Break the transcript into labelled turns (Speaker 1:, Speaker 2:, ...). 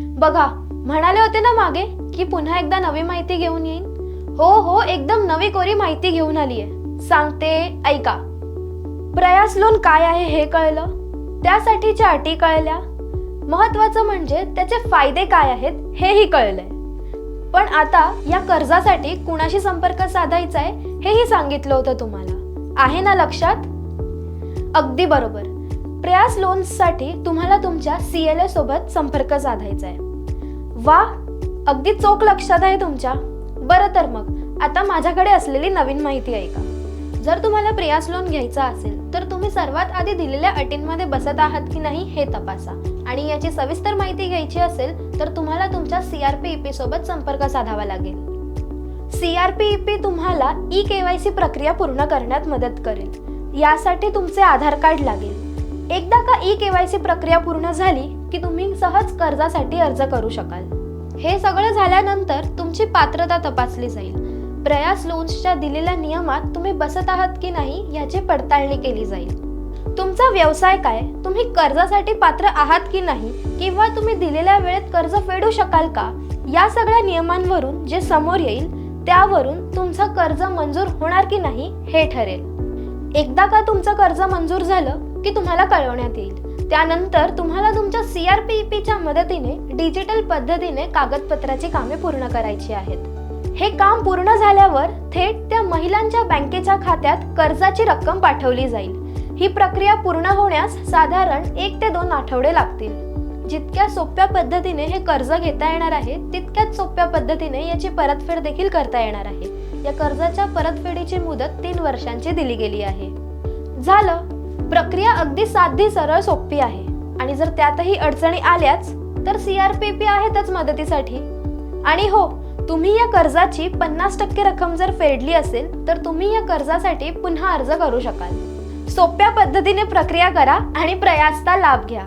Speaker 1: बघा म्हणाले होते ना मागे की पुन्हा एकदा नवी माहिती घेऊन येईन? हो हो एकदम नवी कोरी माहिती घेऊन आली आहे सांगते ऐका. प्रयास लोन काय आहे हे कळलं? त्यासाठीच्या अटी कळल्या. महत्वाचं म्हणजे त्याचे फायदे काय आहेत हेही कळलंय. पण आता या कर्जासाठी कुणाशी संपर्क साधायचा आहे हेही सांगितलं होतं तुम्हाला. आहे ना लक्षात? अगदी बरोबर. प्रयास लोन्ससाठी तुम्हाला तुमच्या सी एल ए सोबत संपर्क साधायचा आहे वा अगदी चोख लक्षात आहे तुमच्या. बरं तर मग आता माझ्याकडे असलेली नवीन माहिती ऐका. जर तुम्हाला प्रयास लोन घ्यायचा असेल तर तुम्ही सर्वात आधी दिलेल्या अटींमध्ये बसत आहात की नाही हे तपासा. आणि याची सविस्तर माहिती घ्यायची असेल तर तुम्हाला तुमच्या C R P E P सोबत संपर्क साधावा लागेल. C R P E P तुम्हाला ई के वाय सी प्रक्रिया पूर्ण करण्यात मदत करेल. यासाठी तुमचे आधार कार्ड लागेल. एकदा का ई के वाय सी प्रक्रिया पूर्ण झाली की तुम्ही सहज कर्जासाठी अर्ज करू शकाल. हे सगळं झाल्यानंतर तुमची पात्रता तपासली जाईल. प्रयास लोन्सच्या दिलेल्या नियमात तुम्ही बसत आहात की नाही याची पडताळणी केली जाईल. तुमचा व्यवसाय काय? तुम्ही कर्जासाठी पात्र आहात की नाही? किंवा तुम्ही दिलेल्या वेळेत कर्ज फेडू शकाल का? या सगळ्या नियमांवरून जे समोर येईल त्यावरून तुमचं कर्ज मंजूर होणार की नाही हे ठरेल. एकदा का तुमचं कर्ज मंजूर झालं की तुम्हाला कळवण्यात येईल. त्यानंतर तुम्हाला तुमच्या सी आर पी पीच्या मदतीने डिजिटल पद्धतीने कागदपत्राची कामे पूर्ण करायची आहेत. हे काम पूर्ण झाल्यावर थेट त्या महिलांच्या बँकेच्या खात्यात कर्जाची रक्कम पाठवली जाईल. ही प्रक्रिया पूर्ण होण्यास साधारण एक ते दोन आठवडे लागतील. जितक्या सोप्या पद्धतीने हे कर्ज घेता येणार आहे तितक्याच सोप्या पद्धतीने याची परतफेड देखील करता येणार आहे. या कर्जाच्या परतफेडीची मुदत तीन वर्षांची दिली गेली आहे. झालं. प्रक्रिया अगदी साधी सरळ सोपी आहे. आणि जर त्यातही अडचणी आल्याच तर सी आर पी पी आहेतच मदतीसाठी. आणि हो तुम्ही या कर्जाची पन्नास टक्के रक्कम जर फेडली असेल तर तुम्ही या कर्जासाठी पुन्हा अर्ज करू शकाल. सोप्या पद्धतीने प्रक्रिया करा आणि प्रयासचा लाभ घ्या.